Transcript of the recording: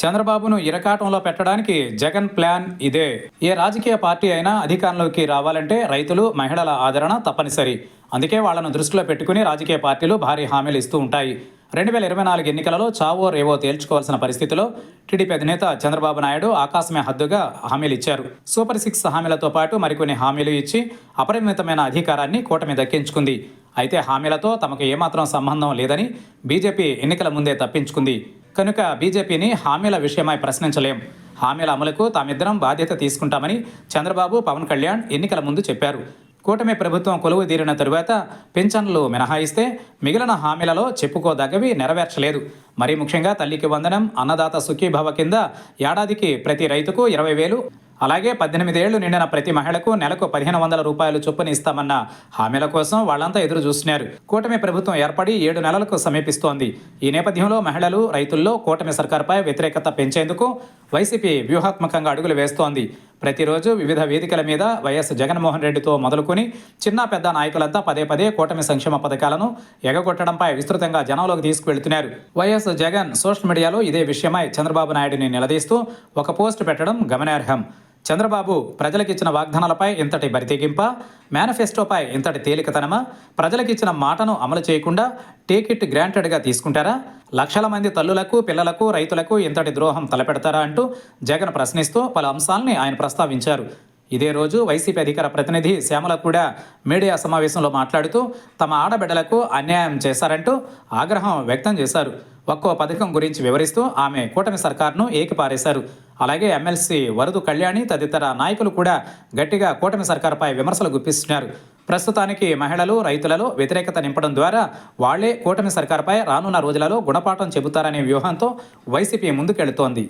చంద్రబాబును ఇరకాటంలో పెట్టడానికి జగన్ ప్లాన్ ఇదే. ఏ రాజకీయ పార్టీ అయినా అధికారంలోకి రావాలంటే రైతులు మహిళల ఆదరణ తప్పనిసరి. అందుకే వాళ్ళను దృష్టిలో పెట్టుకుని రాజకీయ పార్టీలు భారీ హామీలు ఇస్తూ ఉంటాయి. రెండు వేల ఇరవై నాలుగు ఎన్నికలలో చావో రేవో తేల్చుకోవాల్సిన పరిస్థితిలో టీడీపీ అధినేత చంద్రబాబు నాయుడు ఆకాశమే హద్దుగా హామీలు ఇచ్చారు. సూపర్ సిక్స్ హామీలతో పాటు మరికొన్ని హామీలు ఇచ్చి అపరిమితమైన అధికారాన్ని కూటమి దక్కించుకుంది. అయితే హామీలతో తమకు ఏమాత్రం సంబంధం లేదని బీజేపీ ఎన్నికల ముందే తప్పించుకుంది. కనుక బీజేపీని హామీల విషయమై ప్రశ్నించలేం. హామీల అమలుకు తామిద్దరం బాధ్యత తీసుకుంటామని చంద్రబాబు పవన్ కళ్యాణ్ ఎన్నికల ముందు చెప్పారు. కూటమి ప్రభుత్వం కొలువు తీరిన తరువాత పింఛన్లు మినహాయిస్తే మిగిలిన హామీలలో చెప్పుకోదగ్గవి నెరవేర్చలేదు. మరీ ముఖ్యంగా తల్లికి వందనం అన్నదాత సుఖీభవ కింద ఏడాదికి ప్రతి రైతుకు ఇరవై వేలు అలాగే పద్దెనిమిది ఏళ్ళు నిండిన ప్రతి మహిళకు నెలకు పదిహేను వందల రూపాయలు చొప్పున ఇస్తామన్న హామీల కోసం వాళ్ళంతా ఎదురు చూస్తున్నారు. కూటమి ప్రభుత్వం ఏర్పడి ఏడు నెలలకు సమీపిస్తోంది. ఈ నేపథ్యంలో మహిళలు రైతుల్లో కూటమి సర్కార్పై వ్యతిరేకత పెంచేందుకు వైసీపీ వ్యూహాత్మకంగా అడుగులు వేస్తోంది. ప్రతిరోజు వివిధ వేదికల మీద వైఎస్ జగన్మోహన్ రెడ్డితో మొదలుకొని చిన్న పెద్ద నాయకులంతా పదే పదే కూటమి సంక్షేమ పథకాలను ఎగగొట్టడంపై విస్తృతంగా జనంలోకి తీసుకువెళ్తున్నారు. వైఎస్ జగన్ సోషల్ మీడియాలో ఇదే విషయమై చంద్రబాబు నాయుడిని నిలదీస్తూ ఒక పోస్ట్ పెట్టడం గమనార్హం. చంద్రబాబు ప్రజలకిచ్చిన వాగ్దానాలపై ఇంతటి బరితెగింప మేనిఫెస్టోపై ఇంతటి తేలికతనమా ప్రజలకిచ్చిన మాటను అమలు చేయకుండా టికెట్ గ్రాంటెడ్గా తీసుకుంటారా? లక్షల మంది తల్లులకు పిల్లలకు రైతులకు ఇంతటి ద్రోహం తలపెడతారా అంటూ జగన్ ప్రశ్నిస్తూ పలు అంశాల్ని ఆయన ప్రస్తావించారు. ఇదే రోజు వైసీపీ అధికార ప్రతినిధి శ్యామల కూడా మీడియా సమావేశంలో మాట్లాడుతూ తమ ఆడబిడ్డలకు అన్యాయం చేశారంటూ ఆగ్రహం వ్యక్తం చేశారు. ఒక్కో పథకం గురించి వివరిస్తూ ఆమె కూటమి సర్కార్ను ఏకిపారేశారు. అలాగే ఎమ్మెల్సీ వరదు కళ్యాణి తదితర నాయకులు కూడా గట్టిగా కూటమి సర్కార్పై విమర్శలు గుప్పిస్తున్నారు. ప్రస్తుతానికి మహిళలు రైతులలో వ్యతిరేకత నింపడం ద్వారా వాళ్ళే కూటమి సర్కార్పై రానున్న రోజులలో గుణపాఠం చెబుతారనే వ్యూహంతో వైసీపీ ముందుకెళ్తోంది.